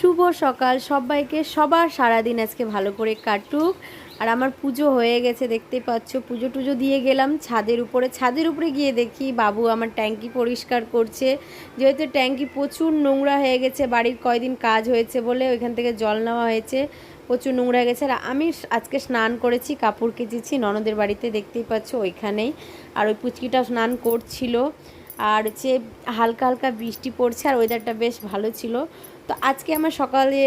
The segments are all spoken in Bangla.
শুভ সকাল। সবাইকে সবার সারাদিন আজকে ভালো করে কাটুক। আর আমার পুজো হয়ে গেছে দেখতে পাচ্ছ। পুজো টুজো দিয়ে গেলাম ছাদের উপরে। ছাদের উপরে গিয়ে দেখি বাবু আমার ট্যাঙ্কি পরিষ্কার করছে। যেহেতু ট্যাঙ্কি প্রচুর নোংরা হয়ে গেছে, বাড়ির কয়দিন কাজ হয়েছে বলে ওইখান থেকে জল নেওয়া হয়েছে, প্রচুর নোংরা হয়ে গেছে। আর আমি আজকে স্নান করেছি, কাপড় কেচেছি, ননদের বাড়িতে দেখতেই পাচ্ছ ওইখানেই। আর ওই পুচকিটা স্নান করছিল। আর হচ্ছে হালকা হালকা বৃষ্টি পড়ছে আর ওয়েদারটা বেশ ভালো ছিল। তো আজকে আমার সকালে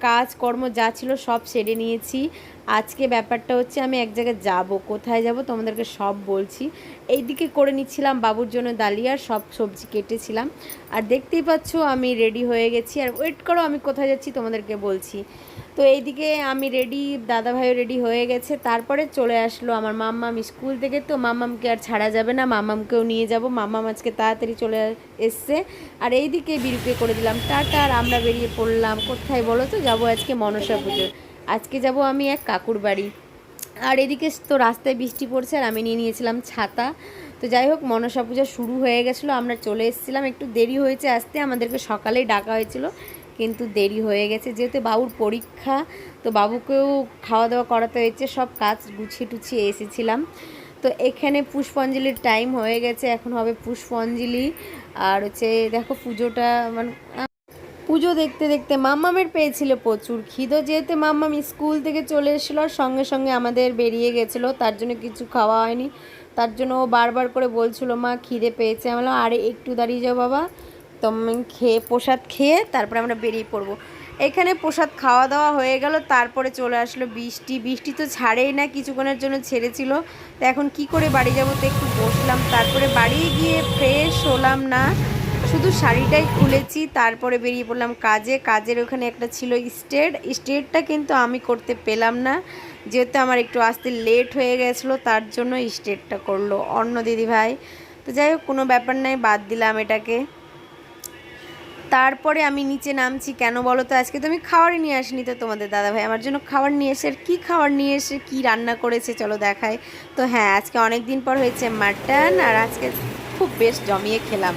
কাজ, কর্ম যা ছিল সব সেরে নিয়েছি। আজকে ব্যাপারটা হচ্ছে আমি এক জায়গায় যাব। কোথায় যাব তোমাদেরকে সব বলছি। এইদিকে করে নিচ্ছিলাম বাবুর জন্য ডালিয়ার সব সবজি কেটেছিলাম। আর দেখতেই পাচ্ছ আমি রেডি হয়ে গেছি। আর ওয়েট করো, আমি কোথায় যাচ্ছি তোমাদেরকে বলছি। তো এইদিকে আমি রেডি দাদাভাইও রেডি হয়ে গেছে। তারপরে চলে আসলো আমার মাম্মাম স্কুল থেকে। তো মাম্মামকে আর ছাড়া যাবে না, মাম্মামকেও নিয়ে যাব। মাম্মাম আজকে তাড়াতাড়ি চলে এসছে। আর এইদিকে বিরুকে করে দিলাম। টাটা, আর আমরা বেরিয়ে পড়লাম। কোথায় বলো তো? যাব আজকে মনসা পুজো। আজকে যাব আমি এক কাকুর বাড়ি। আর এদিকে তো রাস্তায় বৃষ্টি পড়ছে আর আমি নিয়ে নিয়েছিলাম ছাতা। তো যাই হোক, মনসা পূজা শুরু হয়ে গেছিল। আমরা চলে এসেছিলাম। একটু দেরি হয়েছে আসতে। আমাদেরকে সকালেই ডাকা হয়েছিল, কিন্তু দেরি হয়ে গেছে। যেহেতু বাবুর পরীক্ষা, তো বাবুকেও খাওয়া দাওয়া করাতে হয়েছে। সব কাজ গুছিয়ে টুছিয়ে এসেছিলাম। তো এখানে পুষ্পাঞ্জলির টাইম হয়ে গেছে। এখন হবে পুষ্পাঞ্জলি। আর হচ্ছে, দেখো পুজোটা মানে পুজো দেখতে দেখতে মাম্মামের পেয়েছিল প্রচুর খিদো। যেহেতু মাম্মাম স্কুল থেকে চলে এসেছিল আর সঙ্গে সঙ্গে আমাদের বেরিয়ে গেছিল তার জন্য কিছু খাওয়া হয়নি। তার জন্য ও বারবার করে বলছিল মা খিদে পেয়েছে। আমি বললাম, আরে একটু দাঁড়িয়ে যাও বাবা। তো খেয়ে প্রসাদ খেয়ে তারপরে আমরা বেরিয়ে পড়ব। এখানে প্রসাদ খাওয়া দাওয়া হয়ে গেল তারপরে চলে আসলো বৃষ্টি। বৃষ্টি তো ছাড়েই না কিছুক্ষণের জন্য ছেড়েছিল। তো এখন কি করে বাড়ি যাব তো একটু বসলাম। তারপরে বাড়ি গিয়ে ফ্রেশ হলাম না। শুধু শাড়িটাই খুলেছি, তারপরে বেরিয়ে পড়লাম কাজে। কাজের ওখানে একটা ছিল স্টেট। স্টেটটা কিন্তু আমি করতে পেলাম না। যেহেতু আমার একটু আসতে লেট হয়ে গেছিল, তার জন্য স্টেটটা করল। অন্য দিদি ভাই। তো যাই হোক, কোনো ব্যাপার নাই, বাদ দিলাম এটাকে। তারপরে আমি নিচে নামছি, কেন বলো তো? আজকে তো আমি খাবারই নিয়ে আসিনি তো তোমাদের দাদা ভাই। আমার জন্য খাবার নিয়ে এসে, আর কী খাবার নিয়ে এসে, কী রান্না করেছে, চলো দেখায় তো হ্যাঁ আজকে অনেক দিন পর হয়েছে মাটন, আর আজকে খুব বেশ জমিয়ে খেলাম।